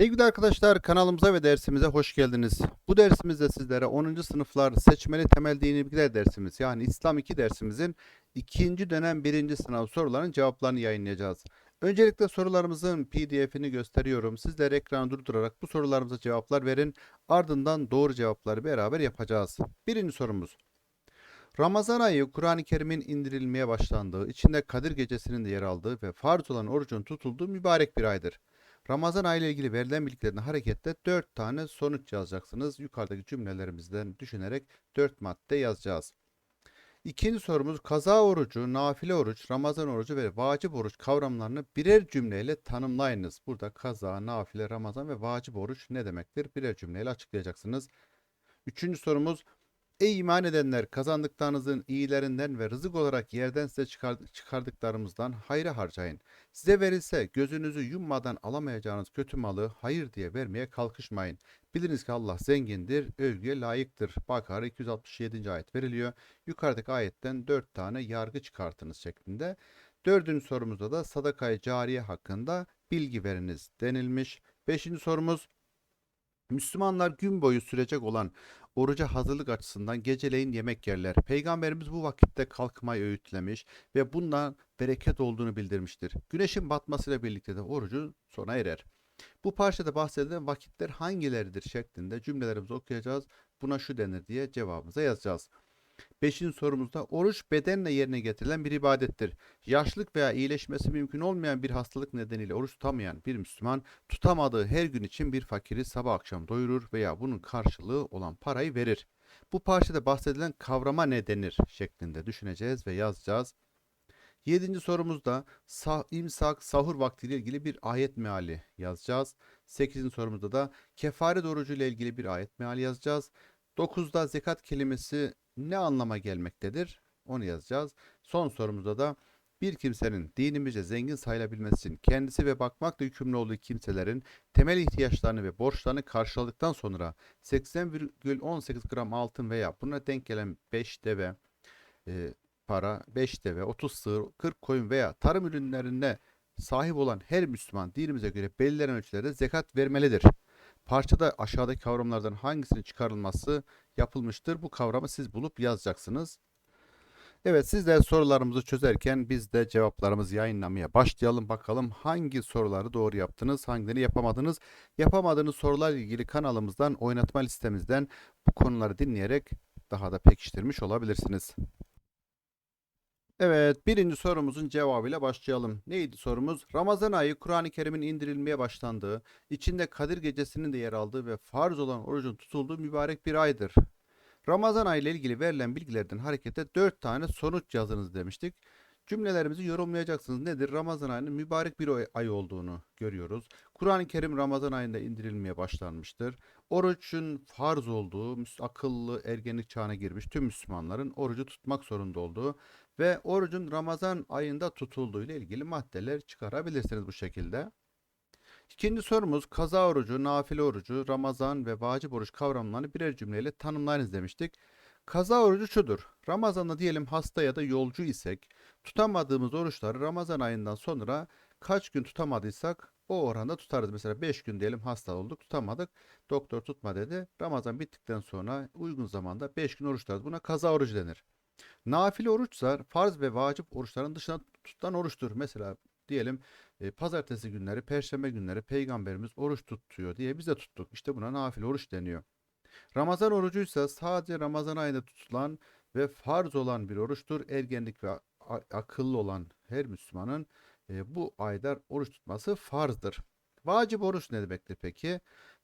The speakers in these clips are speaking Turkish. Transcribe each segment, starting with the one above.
Sevgili arkadaşlar kanalımıza ve dersimize hoş geldiniz. Bu dersimizde sizlere 10. sınıflar seçmeli temel dini bilgiler dersimiz yani İslam 2 dersimizin ikinci dönem birinci sınav sorularının cevaplarını yayınlayacağız. Öncelikle sorularımızın pdf'ini gösteriyorum. Sizler ekranı durdurarak bu sorularımıza cevaplar verin. Ardından doğru cevapları beraber yapacağız. Birinci sorumuz. Ramazan ayı Kur'an-ı Kerim'in indirilmeye başlandığı, içinde Kadir Gecesi'nin de yer aldığı ve farz olan orucun tutulduğu mübarek bir aydır. Ramazan ayı ile ilgili verilen bilgilerden hareketle 4 tane sonuç yazacaksınız. Yukarıdaki cümlelerimizden düşünerek 4 madde yazacağız. İkinci sorumuz kaza orucu, nafile oruç, Ramazan orucu ve vacip oruç kavramlarını birer cümleyle tanımlayınız. Burada kaza, nafile, Ramazan ve vacip oruç ne demektir? Birer cümleyle açıklayacaksınız. Üçüncü sorumuz Ey iman edenler kazandıklarınızın iyilerinden ve rızık olarak yerden size çıkar- çıkardıklarımızdan hayra harcayın. Size verilse gözünüzü yummadan alamayacağınız kötü malı hayır diye vermeye kalkışmayın. Biliniz ki Allah zengindir, övgüye layıktır. Bakara 267. ayet veriliyor. Yukarıdaki ayetten 4 tane yargı çıkartınız şeklinde. Dördüncü sorumuzda da sadakayı cariye hakkında bilgi veriniz denilmiş. Beşinci sorumuz Müslümanlar gün boyu sürecek olan oruca hazırlık açısından geceleyin yemek yerler. Peygamberimiz bu vakitte kalkmayı öğütlemiş ve bundan bereket olduğunu bildirmiştir. Güneşin batmasıyla birlikte de orucu sona erer. Bu parçada bahsedilen vakitler hangileridir şeklinde cümlelerimizi okuyacağız. Buna şu denir diye cevabımıza yazacağız. Beşinci sorumuzda oruç bedenle yerine getirilen bir ibadettir. Yaşlılık veya iyileşmesi mümkün olmayan bir hastalık nedeniyle oruç tutamayan bir Müslüman tutamadığı her gün için bir fakiri sabah akşam doyurur veya bunun karşılığı olan parayı verir. Bu parçada bahsedilen kavrama ne denir şeklinde düşüneceğiz ve yazacağız. Yedinci sorumuzda sah, imsak, sahur vaktiyle ilgili bir ayet meali yazacağız. Sekizinci sorumuzda da kefaret orucu ile ilgili bir ayet meali yazacağız. Dokuzda zekat kelimesi ne anlama gelmektedir? Onu yazacağız. Son sorumuzda da bir kimsenin dinimizce zengin sayılabilmesi için kendisi ve bakmakla yükümlü olduğu kimselerin temel ihtiyaçlarını ve borçlarını karşıladıktan sonra 80,18 gram altın veya buna denk gelen 5 deve e, para, 5 deve, 30 sığır, 40 koyun veya tarım ürünlerine sahip olan her Müslüman dinimize göre belirlenen ölçülerde zekat vermelidir. Parçada aşağıdaki kavramlardan hangisinin çıkarılması yapılmıştır? Bu kavramı siz bulup yazacaksınız. Evet sizler sorularımızı çözerken biz de cevaplarımızı yayınlamaya başlayalım. Bakalım hangi soruları doğru yaptınız, hangileri yapamadınız. Yapamadığınız sorularla ilgili kanalımızdan, oynatma listemizden bu konuları dinleyerek daha da pekiştirmiş olabilirsiniz. Evet, birinci sorumuzun cevabıyla başlayalım. Neydi sorumuz? Ramazan ayı Kur'an-ı Kerim'in indirilmeye başlandığı, içinde Kadir Gecesi'nin de yer aldığı ve farz olan orucun tutulduğu mübarek bir aydır. Ramazan ayı ile ilgili verilen bilgilerden hareketle 4 tane sonuç yazınız demiştik. Cümlelerimizi yorumlayacaksınız. Nedir? Ramazan ayının mübarek bir ay- olduğunu görüyoruz. Kur'an-ı Kerim Ramazan ayında indirilmeye başlanmıştır. Orucun farz olduğu, akıllı ergenlik çağına girmiş tüm Müslümanların orucu tutmak zorunda olduğu ve orucun Ramazan ayında tutulduğu ile ilgili maddeler çıkarabilirsiniz bu şekilde. İkinci sorumuz kaza orucu, nafile orucu, Ramazan ve vacip oruç kavramlarını birer cümleyle tanımlayınız demiştik. Kaza orucu şudur. Ramazan'da diyelim hasta ya da yolcu isek tutamadığımız oruçları Ramazan ayından sonra kaç gün tutamadıysak o oranda tutarız. Mesela 5 gün diyelim hasta olduk tutamadık. Doktor tutma dedi. Ramazan bittikten sonra uygun zamanda 5 gün oruç tutarız. Buna kaza orucu denir. Nafile oruçsa farz ve vacip oruçların dışında tutulan oruçtur. Mesela diyelim e, pazartesi günleri, perşembe günleri peygamberimiz oruç tutuyor diye biz de tuttuk. İşte buna nafile oruç deniyor. Ramazan orucuysa sadece Ramazan ayında tutulan ve farz olan bir oruçtur. Ergenlik ve akıllı olan her Müslümanın e, bu ayda oruç tutması farzdır. Vacip oruç ne demektir peki?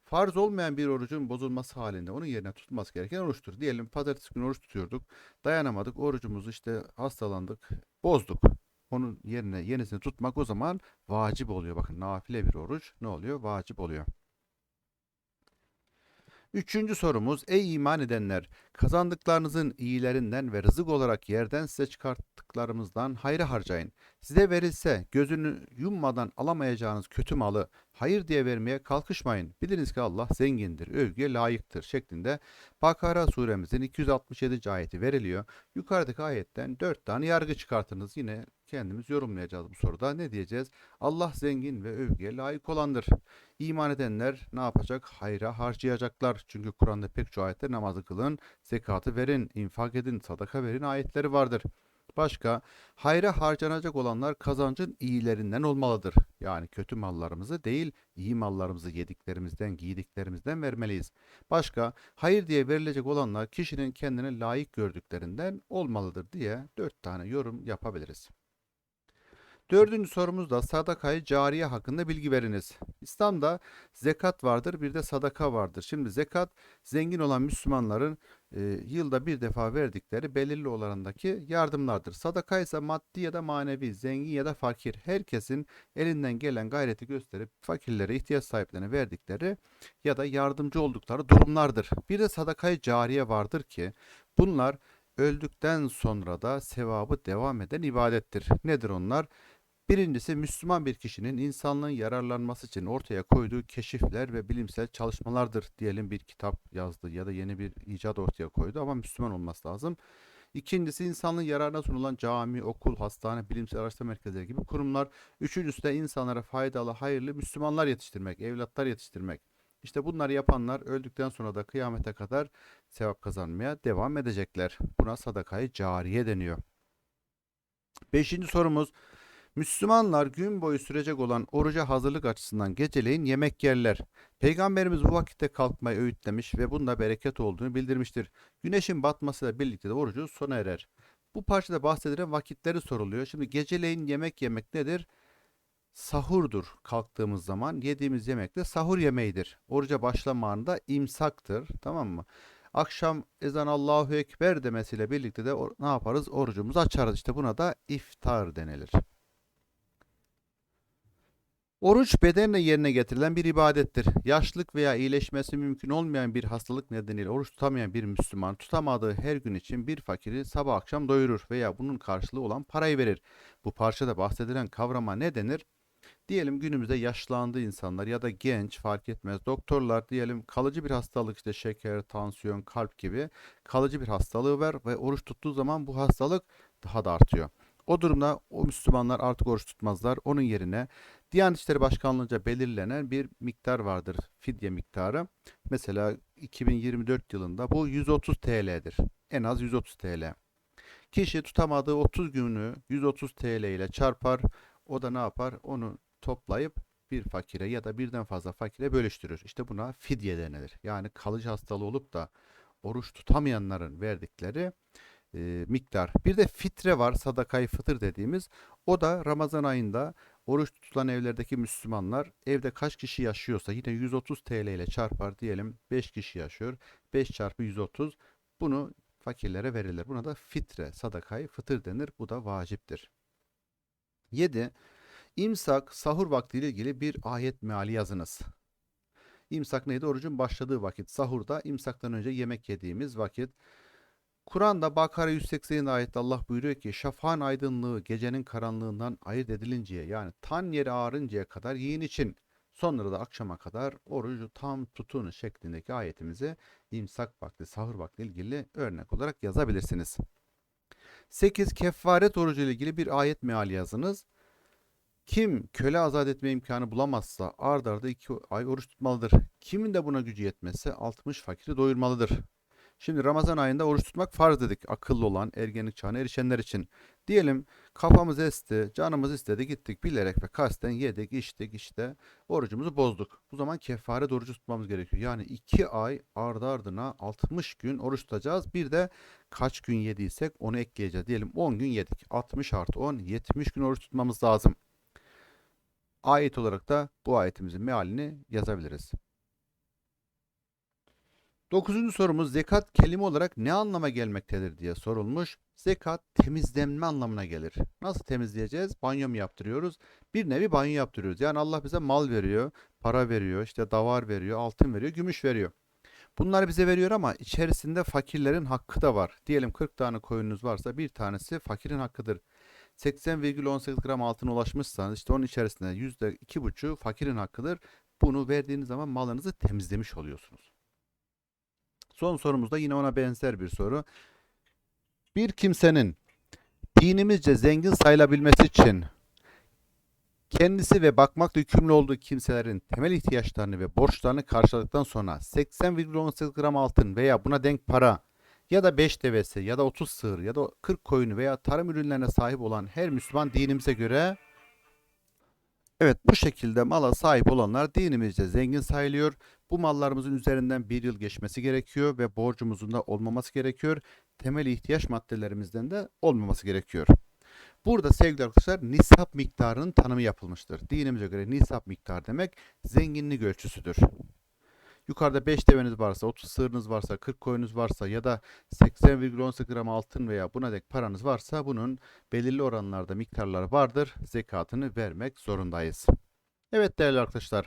Farz olmayan bir orucun bozulması halinde onun yerine tutulması gereken oruçtur. Diyelim pazartesi günü oruç tutuyorduk. Dayanamadık. Orucumuzu işte hastalandık. Bozduk. Onun yerine yenisini tutmak o zaman vacip oluyor. Bakın nafile bir oruç ne oluyor? Vacip oluyor. Üçüncü sorumuz ey iman edenler kazandıklarınızın iyilerinden ve rızık olarak yerden size çıkarttıklarımızdan hayra harcayın. Size verilse gözünü yummadan alamayacağınız kötü malı hayır diye vermeye kalkışmayın. Biliniz ki Allah zengindir, övgüye layıktır şeklinde Bakara suremizin 267. ayeti veriliyor. Yukarıdaki ayetten 4 tane yargı çıkartınız. Yine kendimiz yorumlayacağız bu soruda. Ne diyeceğiz? Allah zengin ve övgüye layık olandır. İman edenler ne yapacak? Hayra harcayacaklar. Çünkü Kur'an'da pek çok ayette namazı kılın, zekatı verin, infak edin, sadaka verin ayetleri vardır. Başka, hayra harcanacak olanlar kazancın iyilerinden olmalıdır. Yani kötü mallarımızı değil, iyi mallarımızı yediklerimizden, giydiklerimizden vermeliyiz. Başka, hayır diye verilecek olanlar kişinin kendine layık gördüklerinden olmalıdır diye dört tane yorum yapabiliriz. Dördüncü sorumuz da sadakayı cariye hakkında bilgi veriniz. İslam'da zekat vardır, bir de sadaka vardır. Şimdi zekat zengin olan Müslümanların e, yılda bir defa verdikleri belirli oranındaki yardımlardır. Sadaka ise maddi ya da manevi, zengin ya da fakir herkesin elinden gelen gayreti gösterip fakirlere, ihtiyaç sahiplerine verdikleri ya da yardımcı oldukları durumlardır. Bir de sadakayı cariye vardır ki bunlar öldükten sonra da sevabı devam eden ibadettir. Nedir onlar? Birincisi Müslüman bir kişinin insanlığın yararlanması için ortaya koyduğu keşifler ve bilimsel çalışmalardır. Diyelim bir kitap yazdı ya da yeni bir icat ortaya koydu ama Müslüman olması lazım. İkincisi insanlığın yararına sunulan cami, okul, hastane, bilimsel araştırma merkezleri gibi kurumlar. Üçüncüsü de insanlara faydalı, hayırlı Müslümanlar yetiştirmek, evlatlar yetiştirmek. İşte bunları yapanlar öldükten sonra da kıyamete kadar sevap kazanmaya devam edecekler. Buna sadakayı cariye deniyor. Beşinci sorumuz. Müslümanlar gün boyu sürecek olan oruca hazırlık açısından geceleyin yemek yerler. Peygamberimiz bu vakitte kalkmayı öğütlemiş ve bunda bereket olduğunu bildirmiştir. Güneşin batmasıyla birlikte de orucu sona erer. Bu parçada bahsedilen vakitleri soruluyor. Şimdi geceleyin yemek yemek nedir? Sahurdur kalktığımız zaman. Yediğimiz yemek de sahur yemeğidir. Oruca başlama anında imsaktır. Tamam mı? Akşam ezan Allahu Ekber demesiyle birlikte de ne yaparız? Orucumuzu açarız. İşte buna da iftar denilir. Oruç bedenle yerine getirilen bir ibadettir. Yaşlılık veya iyileşmesi mümkün olmayan bir hastalık nedeniyle oruç tutamayan bir Müslüman tutamadığı her gün için bir fakiri sabah akşam doyurur veya bunun karşılığı olan parayı verir. Bu parçada bahsedilen kavrama ne denir? Diyelim günümüzde yaşlandı insanlar ya da genç fark etmez. Doktorlar diyelim kalıcı bir hastalık işte şeker, tansiyon, kalp gibi kalıcı bir hastalığı var ve oruç tuttuğu zaman bu hastalık daha da artıyor. O durumda o Müslümanlar artık oruç tutmazlar. Onun yerine Diyanet İşleri Başkanlığı'nca belirlenen bir miktar vardır. Fidye miktarı. Mesela 2024 yılında bu 130 TL'dir. En az 130 TL. Kişi tutamadığı 30 günü 130 TL ile çarpar. O da ne yapar? Onu toplayıp bir fakire ya da birden fazla fakire bölüştürür. İşte buna fidye denilir. Yani kalıcı hastalığı olup da oruç tutamayanların verdikleri e, miktar. Bir de fitre var, sadakayı fıtır dediğimiz. O da Ramazan ayında oruç tutulan evlerdeki Müslümanlar evde kaç kişi yaşıyorsa yine 130 TL ile çarpar diyelim 5 kişi yaşıyor. 5 çarpı 130 bunu fakirlere verilir. Buna da fitre, sadakayı fıtır denir. Bu da vaciptir. 7. İmsak, sahur vaktiyle ilgili bir ayet meali yazınız. İmsak neydi? Orucun başladığı vakit. Sahurda imsaktan önce yemek yediğimiz vakit. Kur'an'da Bakara 180 ayette Allah buyuruyor ki şafağın aydınlığı gecenin karanlığından ayırt edilinceye yani tan yeri ağrıncaya kadar yiyin için sonra da akşama kadar orucu tam tutun şeklindeki ayetimizi imsak vakti sahur vakti ilgili örnek olarak yazabilirsiniz. 8. Kefaret orucu ile ilgili bir ayet meali yazınız. Kim köle azat etme imkanı bulamazsa ard arda 2 ay oruç tutmalıdır. Kimin de buna gücü yetmezse 60 fakiri doyurmalıdır. Şimdi Ramazan ayında oruç tutmak farz dedik. Akıllı olan, ergenlik çağına erişenler için. Diyelim kafamız esti, canımız istedi, gittik bilerek ve kasten yedik, içtik işte orucumuzu bozduk. Bu zaman kefaret orucu tutmamız gerekiyor. Yani 2 ay ardı ardına 60 gün oruç tutacağız. Bir de kaç gün yediysek onu ekleyeceğiz. Diyelim 10 gün yedik. 60 artı 10, 70 gün oruç tutmamız lazım. Ayet olarak da bu ayetimizin mealini yazabiliriz. Dokuzuncu sorumuz zekat kelime olarak ne anlama gelmektedir diye sorulmuş. Zekat temizlenme anlamına gelir. Nasıl temizleyeceğiz? Banyo mu yaptırıyoruz? Bir nevi banyo yaptırıyoruz. Yani Allah bize mal veriyor, para veriyor, işte davar veriyor, altın veriyor, gümüş veriyor. Bunları bize veriyor ama içerisinde fakirlerin hakkı da var. Diyelim 40 tane koyununuz varsa bir tanesi fakirin hakkıdır. 80,18 gram altına ulaşmışsanız işte onun içerisinde %2,5 fakirin hakkıdır. Bunu verdiğiniz zaman malınızı temizlemiş oluyorsunuz. Son sorumuz da yine ona benzer bir soru. Bir kimsenin dinimizce zengin sayılabilmesi için kendisi ve bakmakla yükümlü olduğu kimselerin temel ihtiyaçlarını ve borçlarını karşıladıktan sonra 80,18 gram altın veya buna denk para ya da 5 devesi ya da 30 sığır ya da 40 koyunu veya tarım ürünlerine sahip olan her Müslüman dinimize göre Evet bu şekilde mala sahip olanlar dinimizce zengin sayılıyor. Bu mallarımızın üzerinden bir yıl geçmesi gerekiyor ve borcumuzun da olmaması gerekiyor. Temel ihtiyaç maddelerimizden de olmaması gerekiyor. Burada sevgili arkadaşlar nisap miktarının tanımı yapılmıştır. Dinimize göre nisap miktar demek zenginlik ölçüsüdür. Yukarıda 5 deveniz varsa, 30 sığırınız varsa, 40 koyunuz varsa ya da 80,18 gram altın veya buna dek paranız varsa bunun belirli oranlarda miktarları vardır. Zekatını vermek zorundayız. Evet değerli arkadaşlar.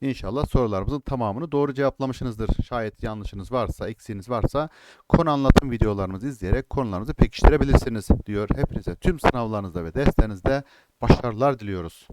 İnşallah sorularımızın tamamını doğru cevaplamışsınızdır. Şayet yanlışınız varsa, eksiğiniz varsa konu anlatım videolarımızı izleyerek konularınızı pekiştirebilirsiniz diyor. Hepinize tüm sınavlarınızda ve derslerinizde başarılar diliyoruz.